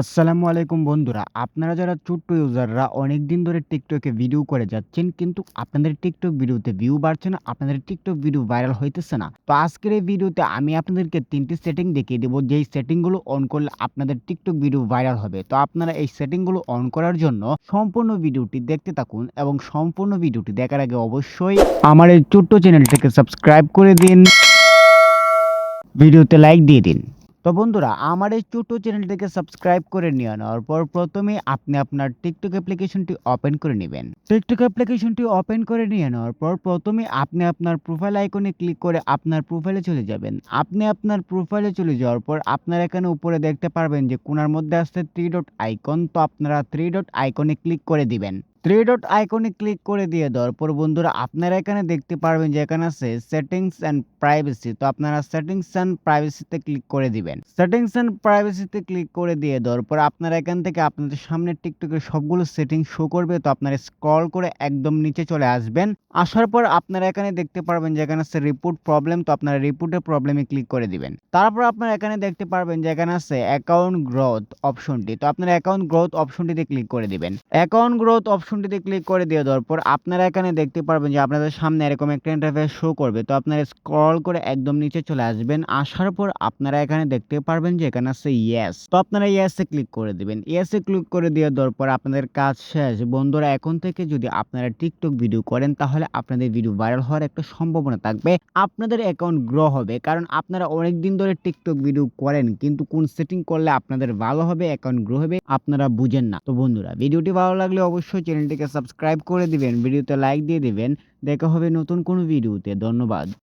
আসসালামু আলাইকুম বন্ধুরা। আপনারা যারা ছোট্ট ইউজাররা অনেকদিন ধরে টিকটকে ভিডিও করে যাচ্ছেন কিন্তু আপনাদের টিকটক ভিডিওতে ভিউ বাড়ছে না, আপনাদের টিকটক ভিডিও ভাইরাল হইতেছে না। তো আজকের এই ভিডিওতে আমি আপনাদেরকে তিনটি সেটিং দেখিয়ে দেব যেই সেটিংগুলো অন করলে আপনাদের টিকটক ভিডিও ভাইরাল হবে। তো আপনারা এই সেটিংগুলো অন করার জন্য সম্পূর্ণ ভিডিওটি দেখতে থাকুন এবং সম্পূর্ণ ভিডিওটি দেখার আগে অবশ্যই আমার এই ছোট্ট চ্যানেলটিকে সাবস্ক্রাইব করে দিন। ভিডিওতে লাইক দিয়ে দিন। তো বন্ধুরা, আমার এই ছোট্ট চ্যানেলটিকে সাবস্ক্রাইব করে নিয়ে নেওয়ার পর প্রথমেই আপনি আপনার টিকটক অ্যাপ্লিকেশনটি ওপেন করে নিবেন। টিকটক অ্যাপ্লিকেশনটি ওপেন করে নিয়ে নেওয়ার পর প্রথমেই আপনি আপনার প্রোফাইল আইকনে ক্লিক করে আপনার প্রোফাইলে চলে যাবেন। আপনি আপনার প্রোফাইলে চলে যাওয়ার পর আপনারা এখানে উপরে দেখতে পারবেন যে কোণার মধ্যে আছে 3 ডট আইকন তো আপনারা 3 ডট আইকনে ক্লিক করে দিবেন। 3 ডট আইকনে ক্লিক করে দিয়ে দেওয়ার পর বন্ধুরা, আপনারা এখানে দেখতে পারবেন যে এখানে আছে সেটিংস অ্যান্ড প্রাইভেসি তো আপনারা সেটিংস অ্যান্ড প্রাইভেসিতে ক্লিক করে দিবেন। সেটিংস অ্যান্ড প্রাইভেসিতে ক্লিক করে দিয়ে দেওয়ার পর আপনারা এখান থেকে আপনাদের সামনে টিকটকের সবগুলো সেটিং শো করবে তো আপনারা স্ক্রল করে একদম নিচে চলে আসবেন। আসার পর আপনারা এখানে দেখতে পারবেন যে এখানে আছে রিপোর্ট প্রবলেম তো আপনারা রিপোর্টের প্রবলেমে ক্লিক করে দিবেন। তারপর আপনারা এখানে দেখতে পারবেন যে এখানে আছে অ্যাকাউন্ট গ্রোথ অপশনটি তো আপনারা অ্যাকাউন্ট গ্রোথ অপশনটিতে ক্লিক করে দিবেন। অ্যাকাউন্ট গ্রোথ অপশনটিতে ক্লিক করে দিয়ে দেওয়ার পর আপনারা এখানে দেখতে পারবেন যে আপনাদের সামনে এরকম একটা ইন্টারফেস শো করবে তো আপনারা স্ক্রল করে একদম নিচে চলে আসবেন। আসার পর আপনারা এখানে দেখতে পারবেন যে এখানে আছে ইয়েস তো আপনারা ইয়েস ক্লিক করে দিবেন। ইয়েস ক্লিক করে দিয়ে দেওয়ার পর আপনাদের কাজ শেষ। বন্ধুরা, এখন থেকে যদি আপনারা টিকটক ভিডিও করেন, তাহলে আপনাদের ভিডিও ভাইরাল হওয়ার একটা সম্ভাবনা থাকবে। আপনাদের অ্যাকাউন্ট গ্রো হবে, কারণ আপনারা অনেকদিন ধরে টিকটক ভিডিও করেন, কিন্তু কোন সেটিং করলে আপনাদের ভালো হবে অ্যাকাউন্ট গ্রো হবে, আপনারা বুঝেন না। তো বন্ধুরা ভিডিওটি ভালো লাগলে অবশ্যই চ্যানেলটিকে সাবস্ক্রাইব করে দিবেন। ভিডিওতে লাইক দিয়ে দিবেন। দেখা হবে নতুন কোনো ভিডিওতে। ধন্যবাদ।